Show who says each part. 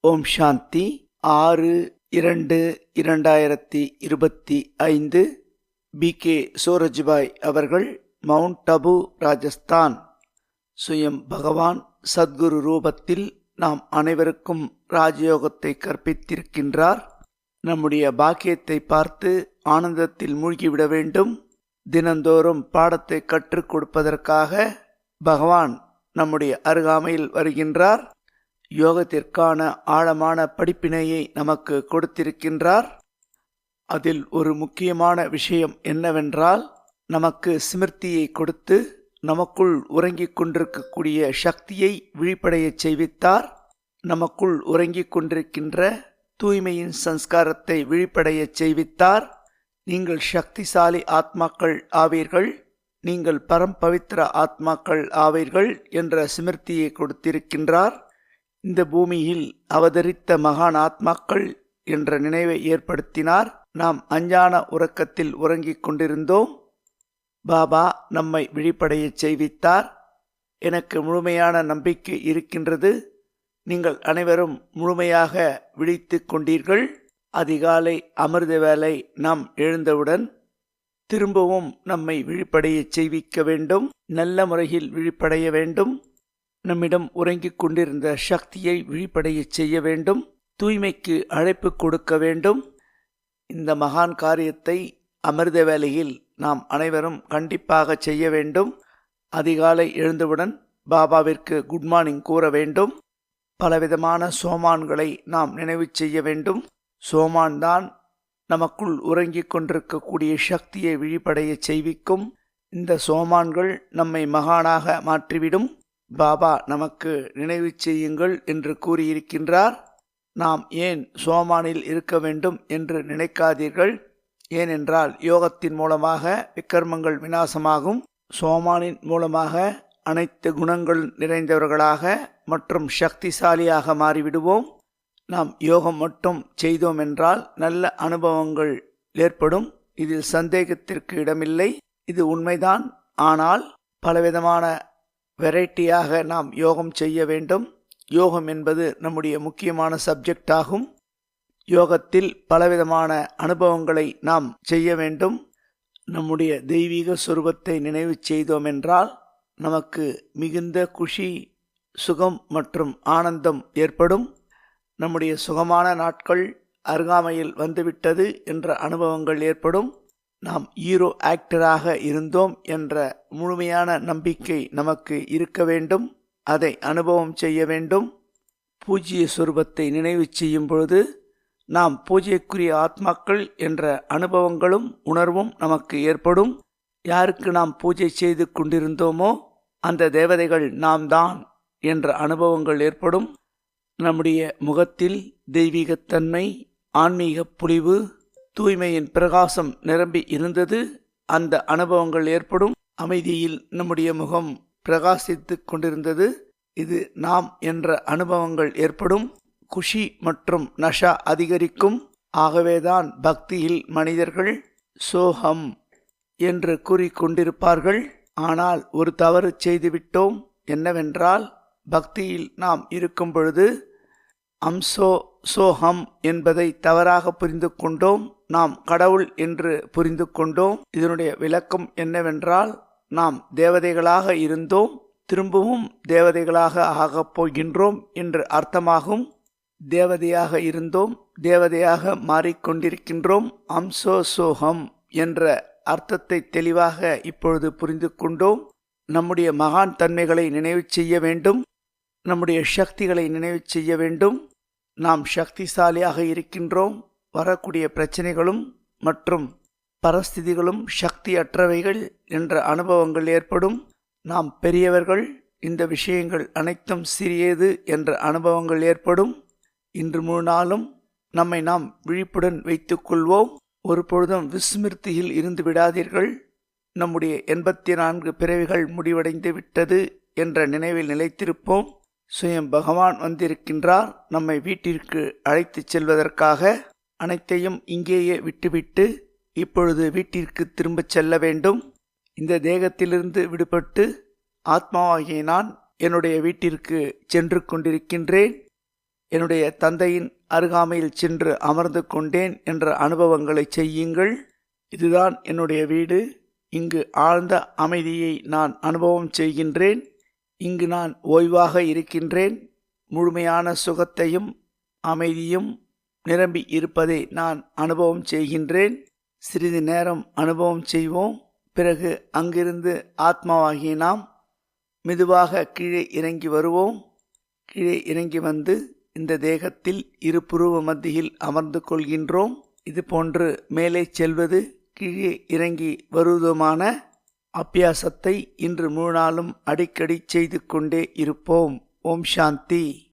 Speaker 1: ஓம் சாந்தி. ஆறு இரண்டு இரண்டாயிரத்தி இருபத்தி ஐந்து. பி. கே. சூரஜ்பாய் அவர்கள் மவுண்ட் அபு ராஜஸ்தான். சுயம் பகவான் சத்குரு ரூபத்தில் நாம் அனைவருக்கும் ராஜயோகத்தை கற்பித்திருக்கின்றார். நம்முடைய பாக்கியத்தை பார்த்து ஆனந்தத்தில் மூழ்கிவிட வேண்டும். தினந்தோறும் பாடத்தை கற்றுக் கொடுப்பதற்காக பகவான் நம்முடைய அருகாமையில் வருகின்றார். யோகத்திற்கான ஆழமான படிப்பினையை நமக்கு கொடுத்திருக்கின்றார். அதில் ஒரு முக்கியமான விஷயம் என்னவென்றால் நமக்கு சிமிர்த்தியை கொடுத்து நமக்குள் உறங்கிக் கொண்டிருக்கக்கூடிய சக்தியை விழிப்படையச் செய்வித்தார். நமக்குள் உறங்கிக் கொண்டிருக்கின்ற தூய்மையின் சன்ஸ்காரத்தை விழிப்படையச் செய்வித்தார். நீங்கள் சக்திசாலி ஆத்மாக்கள் ஆவீர்கள். நீங்கள் பரம்பவித்திர ஆத்மாக்கள் ஆவீர்கள் என்ற சிமிர்த்தியை கொடுத்திருக்கின்றார். இந்த பூமியில் அவதரித்த மகான் ஆத்மாக்கள் என்ற நினைவை ஏற்படுத்தினார். நாம் அஞ்ஞான உறக்கத்தில் உறங்கிக் கொண்டிருந்தோம். பாபா நம்மை விழிப்படையச் செய்வித்தார். எனக்கு முழுமையான நம்பிக்கை இருக்கின்றது. நீங்கள் அனைவரும் முழுமையாக விழித்து கொண்டீர்கள். அதிகாலை அமிர்த வேலை நாம் எழுந்தவுடன் திரும்பவும் நம்மை விழிப்படையச் செய்விக்க வேண்டும். நல்ல முறையில் விழிப்படைய வேண்டும். நம்மிடம் உறங்கிக் கொண்டிருந்த சக்தியை விழிப்படையச் செய்ய வேண்டும் தூய்மைக்கு அழைப்பு கொடுக்க வேண்டும். இந்த மகான் காரியத்தை அமிர்த வேலையில் நாம் அனைவரும் கண்டிப்பாக செய்ய வேண்டும். அதிகாலை எழுந்தவுடன் பாபாவிற்கு குட் மார்னிங் கூற வேண்டும். பலவிதமான சோமான்களை நாம் நினைவு செய்ய வேண்டும். சோமான் தான் நமக்குள் உறங்கிக் கொண்டிருக்கக்கூடிய சக்தியை விழிப்படைய செய்விக்கும். இந்த சோமான்கள் நம்மை மகானாக மாற்றிவிடும். பாபா நமக்கு நினைவு செய்யுங்கள் என்று கூறியிருக்கின்றார். நாம் ஏன் சோமானில் இருக்க வேண்டும் என்று நினைக்காதீர்கள். ஏனென்றால் யோகத்தின் மூலமாக விக்கர்மங்கள் விநாசமாகும். சோமானின் மூலமாக அனைத்து குணங்கள் நிறைந்தவர்களாக மற்றும் சக்திசாலியாக மாறிவிடுவோம். நாம் யோகம் மட்டும் செய்தோம் என்றால் நல்ல அனுபவங்கள் ஏற்படும். இதில் சந்தேகத்திற்கு இடமில்லை. இது உண்மைதான். ஆனால் பலவிதமான வெரைட்டியாக நாம் யோகம் செய்ய வேண்டும். யோகம் என்பது நம்முடைய முக்கியமான சப்ஜெக்ட் ஆகும். யோகத்தில் பலவிதமான அனுபவங்களை நாம் செய்ய வேண்டும். நம்முடைய தெய்வீக சுரூபத்தை நினைவு செய்தோம் என்றால் நமக்கு மிகுந்த குஷி சுகம் மற்றும் ஆனந்தம் ஏற்படும். நம்முடைய சுகமான நாட்கள் அருகாமையில் வந்துவிட்டது என்ற அனுபவங்கள் ஏற்படும். நாம் ஹீரோ ஆக்டராக இருந்தோம் என்ற முழுமையான நம்பிக்கை நமக்கு இருக்க வேண்டும். அதை அனுபவம் செய்ய வேண்டும். பூஜ்ய சுரூபத்தை நினைவு செய்யும் பொழுது நாம் பூஜைக்குரிய ஆத்மாக்கள் என்ற அனுபவங்களும் உணர்வும் நமக்கு ஏற்படும். யாருக்கு நாம் பூஜை செய்து கொண்டிருந்தோமோ அந்த தேவதைகள் நாம் தான் என்ற அனுபவங்கள் ஏற்படும். நம்முடைய முகத்தில் தெய்வீகத்தன்மை ஆன்மீக புலிவு தூய்மையின் பிரகாசம் நிரம்பி இருந்தது. அந்த அனுபவங்கள் ஏற்படும். அமைதியில் நம்முடைய முகம் பிரகாசித்து கொண்டிருந்தது. இது நாம் என்ற அனுபவங்கள் ஏற்படும். குஷி மற்றும் நஷா அதிகரிக்கும். ஆகவேதான் பக்தியில் மனிதர்கள் சோகம் என்று கூறிக்கொண்டிருப்பார்கள். ஆனால் ஒரு தவறு செய்துவிட்டோம். என்னவென்றால் பக்தியில் நாம் இருக்கும் பொழுது அம்சோ சோகம் என்பதை தவறாக புரிந்து கொண்டோம். நாம் கடவுள் என்று புரிந்து கொண்டோம். இதனுடைய விளக்கம் என்னவென்றால் நாம் தேவதைகளாக இருந்தோம். திரும்பவும் தேவதைகளாக ஆகப் போகின்றோம் என்று அர்த்தமாகும். தேவதையாக இருந்தோம் தேவதையாக மாறிக்கொண்டிருக்கின்றோம். அம்சோ சோகம் என்ற அர்த்தத்தை தெளிவாக இப்பொழுது புரிந்து கொண்டோம். நம்முடைய மகான் தன்மைகளை நினைவு செய்ய வேண்டும். நம்முடைய சக்திகளை நினைவு செய்ய வேண்டும். நாம் சக்திசாலியாக இருக்கின்றோம். வரக்கூடிய பிரச்சனைகளும் மற்றும் பரஸ்திதிகளும் சக்தியற்றவைகள் என்ற அனுபவங்கள் ஏற்படும். நாம் பெரியவர்கள் இந்த விஷயங்கள் அனைத்தும் சிறியது என்ற அனுபவங்கள் ஏற்படும். இன்று முழு நாளும் நம்மை நாம் விழிப்புடன் வைத்துக்கொள்வோம் ஒரு பொழுதும் விஸ்மிருத்தியில் இருந்து விடாதீர்கள். நம்முடைய எண்பத்தி நான்கு பிறவிகள் முடிவடைந்து விட்டது என்ற நினைவில் நிலைத்திருப்போம். சுயம் பகவான் வந்திருக்கின்றார். நம்மை வீட்டிற்கு அழைத்துச் செல்வதற்காக அனைத்தையும் இங்கேயே விட்டுவிட்டு இப்பொழுது வீட்டிற்கு திரும்பச் செல்ல வேண்டும். இந்த தேகத்திலிருந்து விடுபட்டு ஆத்மாவாகிய நான் என்னுடைய வீட்டிற்கு சென்று கொண்டிருக்கின்றேன். என்னுடைய தந்தையின் அருகாமையில் சென்று அமர்ந்து கொண்டேன் என்ற அனுபவங்களை செய்யுங்கள். இதுதான் என்னுடைய வீடு. இங்கு ஆழ்ந்த அமைதியை நான் அனுபவம் செய்கின்றேன். இங்கு நான் ஓய்வாக இருக்கின்றேன். முழுமையான சுகத்தையும் அமைதியும் நிரம்பி இருப்பதை நான் அனுபவம் செய்கின்றேன். சிறிது நேரம் அனுபவம் செய்வோம். பிறகு அங்கிருந்து ஆத்மாவாகிய நாம் மெதுவாக கீழே இறங்கி வருவோம். கீழே இறங்கி வந்து இந்த தேகத்தில் இரு புருவ மத்தியில் அமர்ந்து கொள்கின்றோம். இது போன்று மேலே செல்வது கீழே இறங்கி வருவதுமான அபியாசத்தை இன்று முழு நாளும் அடிக்கடி செய்து கொண்டே இருப்போம். ஓம் சாந்தி.